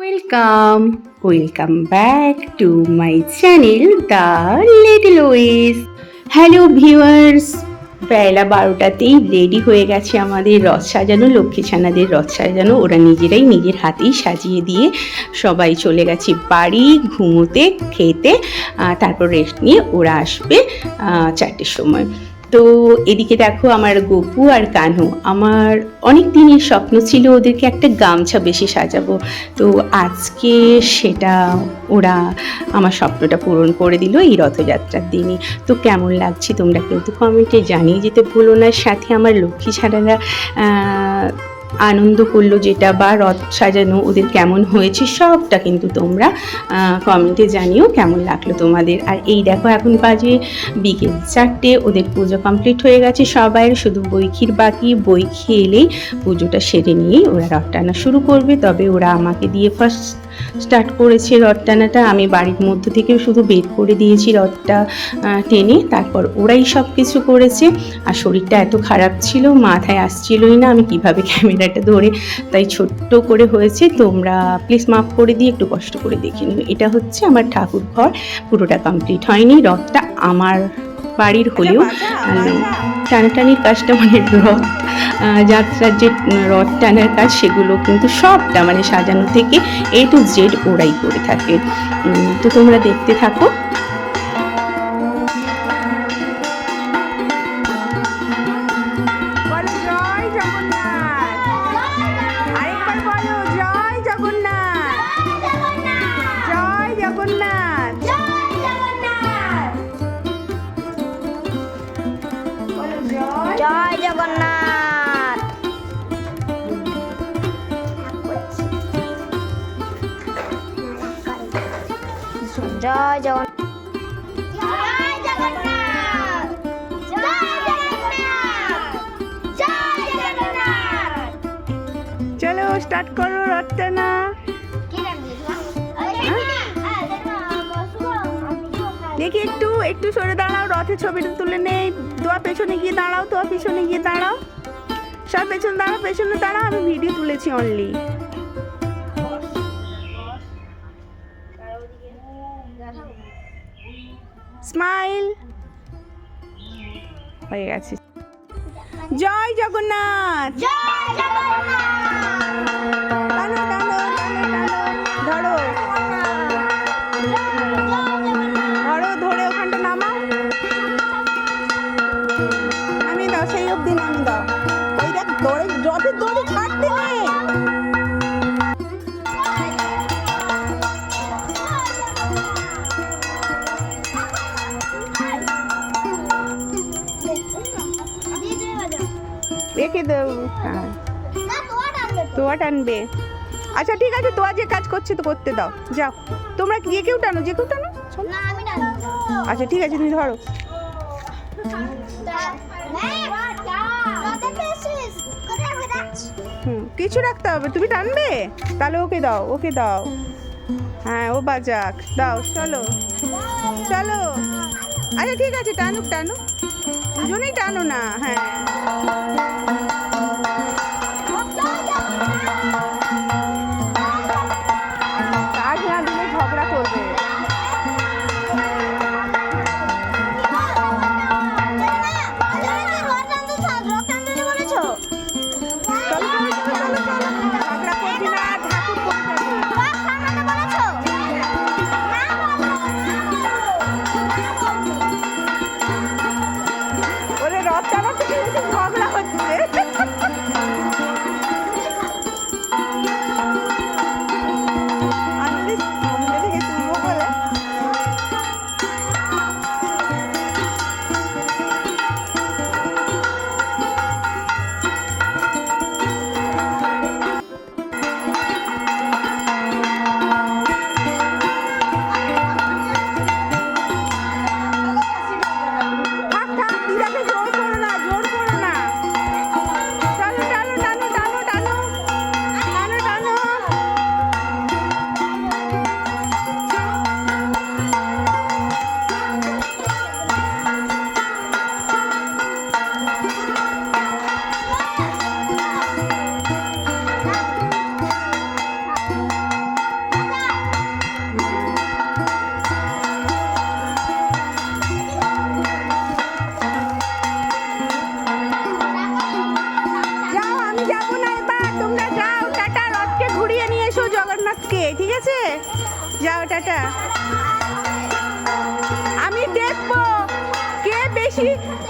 Welcome welcome back to my channel the little ways hello viewers বেলা বারোটাতেই ready হয়ে গেছে আমাদের রথ সাজানো, লক্ষ্মী ছানাদের রথ সাজানো। ওরা নিজেরাই নিজের হাতেই সাজিয়ে দিয়ে সবাই চলে গেছে বাড়ি, ঘুমোতে, খেতে তারপর রেস্ট নিয়ে ওরা আসবে চারটের সময়। তো এদিকে দেখো আমার গপু আর কানু। আমার অনেক দিনের স্বপ্ন ছিল ওদেরকে একটা গামছা বেশি সাজাবো। তো আজকে সেটা ওরা আমার স্বপ্নটা পূরণ করে দিল এই রথযাত্রার দিনে। তো কেমন লাগছে তোমরা কিন্তু কমেন্টে জানিয়ে যেতে ভুলো না। সাথে আমার লক্ষ্মী ছাড়ারা আনন্দ করল যেটা বা রথ সাজানো ওদের কেমন হয়েছে সবটা কিন্তু তোমরা কমেন্টে জানিও কেমন লাগল তোমাদের। আর এই দেখো এখন বাজে বিকেল চারটে, ওদের পুজো কমপ্লিট হয়ে গেছে। সবাইয়ের শুধু বই ক্ষীর বাকি, বই খেলেই পুজোটা সেরে নিয়েই ওরা রথ টানা শুরু করবে। তবে ওরা আমাকে দিয়ে ফার্স্ট স্টার্ট করেছে রথ টানাটা আমি বাড়ির মধ্য থেকে শুধু বের করে দিয়েছি রথটা টেনে তারপর ওরাই সব কিছু করেছে। আর শরীরটা এত খারাপ ছিল মাথায় আসছিলই না আমি কীভাবে ক্যামেরাটা ধরে তাই ছোট্ট করে হয়েছে। তোমরা প্লিজ মাফ করে দিয়ে একটু কষ্ট করে দেখে নিও। এটা হচ্ছে আমার ঠাকুর ঘর। পুরোটা কমপ্লিট হয়নি। রথটা আমার বাড়ির হলেও টানাটানির কাজটা মানে রথ। যাত্রার যে রথ টানার কাজ, সেগুলো কিন্তু সবটা মানে সাজানো থেকে এ টু জেড ওরাই করে থাকে। তো তোমরা দেখতে থাকো। জয় জগন্নাথ! চলো স্টার্ট করো রথটানা দেখি একটু একটু সরে দাঁড়াও রথের ছবিটা তুলে নেই। দোয়া পেছনে গিয়ে দাঁড়াও দোয়া পেছনে গিয়ে দাঁড়াও। সব পেছনে দাঁড়াও পেছনে দাঁড়াও আমি ভিডিও তুলেছি অনলি স্মাইল। হয়ে গেছে। জয় জগন্নাথ। রেখে দেবো। হ্যাঁ। তোয়া টানবে। আচ্ছা ঠিক আছে তোয়া যে কাজ করছে তো করতে দাও। যাও। তোমরা যে কেউ টানো যে কেউ টানো আচ্ছা ঠিক আছে তুমি ধরো। হুম কিছু রাখতে হবে। তুমি টানবে? তাহলে ওকে দাও ওকে দাও। হ্যাঁ ও বাজাক। দাও চলো। চলো। আচ্ছা ঠিক আছে টানুক টানুক। দুজনেই টানো না হ্যাঁ।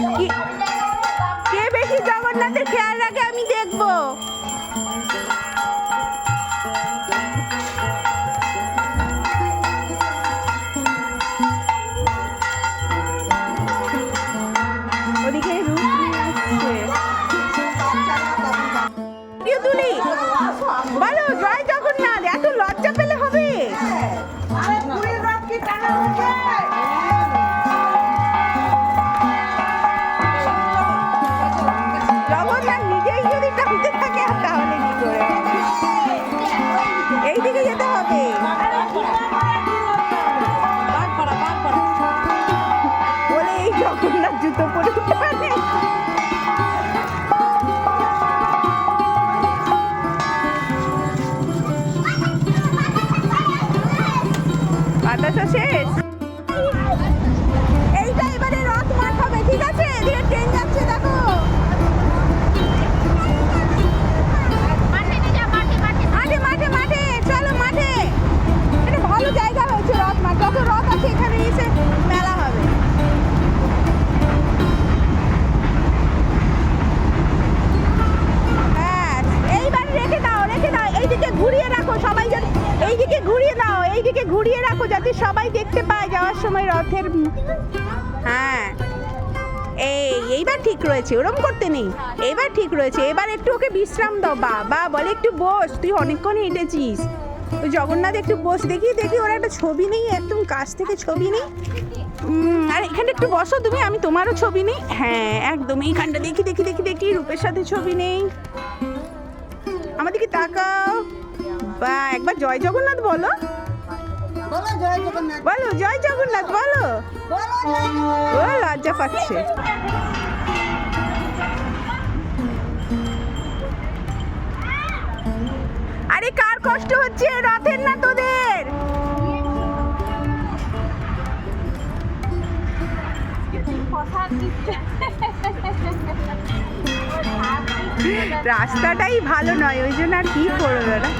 কি- বেশি জগন্নাথের খেয়াল রাখে আমি দেখব। বলে জুতো পরে। ঘুরিয়ে রাখো সবাই যেন, এইদিকে ঘুরিয়ে দাও এইদিকে ঘুরিয়ে রাখো যাতে সবাই দেখতে পায় যাওয়ার সময় রথের হ্যাঁ। এই, এইবার ঠিক রয়েছে, ওরম করতে নেই। এবার ঠিক রয়েছে, এবার একটু ওকে বিশ্রাম দাও বা বা বলে একটু বস, তুই অনেকক্ষণ হেঁটেছিস। ওই জগন্নাথ একটু বস, দেখি দেখি, ওরা একটা ছবি নেই, একদম কাছ থেকে ছবি নেই। আর এখানে একটু বসো তুমি, আমি তোমারও ছবি নেই। হ্যাঁ একদম, এইখানটা দেখি দেখি দেখি দেখি, রূপের সাথে ছবি নেই। আমাদেরকে তাকাও। একবার জয় জগন্নাথ বলো। বলো জয় জগন্নাথ। বলো জয় জগন্নাথ বলো। বলো ও লজ্জা পাচ্ছে। আরে কার কষ্ট হচ্ছে? রথের না তোদের? রাস্তাটাই ভালো নয় ওই জন্য আর কি করবে ওরা?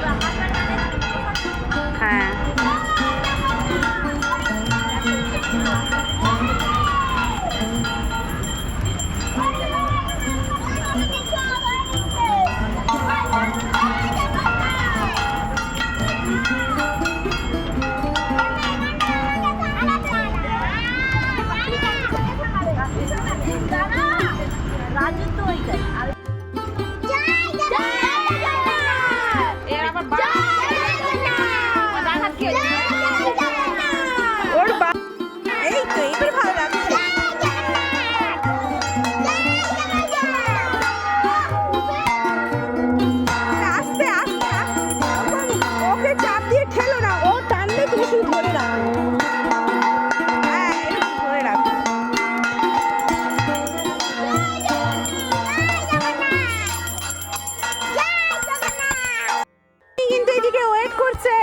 করছে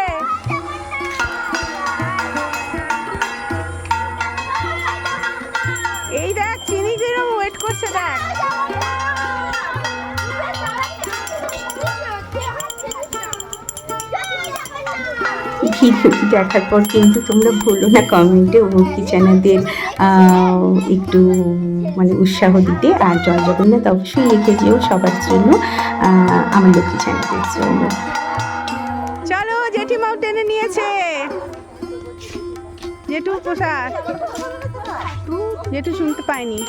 এই দেখ, চিনি কিরম ওয়েট করছে দেখ। দেখার পর কিন্তু তোমরা ভুলো না, কমেন্টে ও কিচেনাদের একটু মানে উৎসাহ দিতে আর জয় জগন্নাথ অবশ্যই লিখে যেও সবার জন্য আমার লক্ষ্মী চ্যানেলের জন্য। জেঠিমাও টেনে নিয়েছে। জেঠু, প্রসাদ। জেঠু শুনতে পাইনি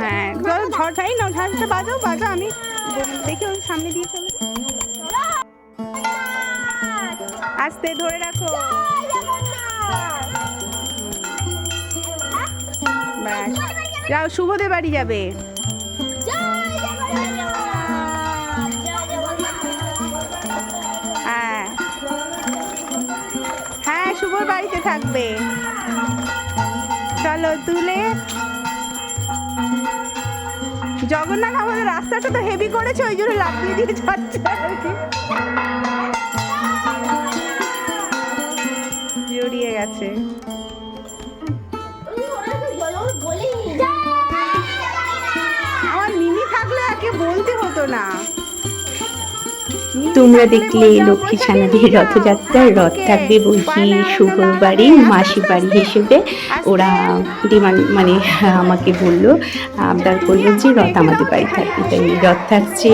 হ্যাঁ চলো ঝড়টাই না ঝড়টা বাজাও বাজাও, আমি দেখি ওর সামনে দিয়ে চলে। আস্তে ধরে রাখো। যাও শুভদে বাড়ি যাবে। বাড়িতে থাকবে। চলো তুলে। জগন্নাথ আমাদের রাস্তাটা তো হেভি করেছে, ওই জন্য লাফিয়ে দিয়ে যাচ্ছে জড়িয়ে গেছে। আমার মিনি থাকলে একে বলতে হতো না। তোমরা দেখলে লক্ষ্মী ছানাদের রথযাত্রার রথ থাকবে বলছি শুভর বাড়ি মাসি বাড়ি হিসেবে। ওরা ডিমান্ড মানে আমাকে বলল, আবদার করল যে রথ আমাদের বাড়ি থাকবে। তাই রথ থাকছে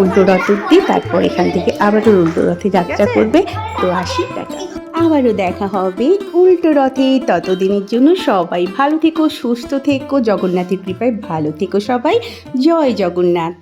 উল্টো রথ অব্দি তারপর এখান থেকে আবারও উল্টো রথে যাত্রা করবে। তো আসি, টাটা। আবারও দেখা হবে উল্টো রথে। ততদিনের জন্য সবাই ভালো থেকো, সুস্থ থেকো, জগন্নাথের কৃপায় ভালো থেকো সবাই। জয় জগন্নাথ।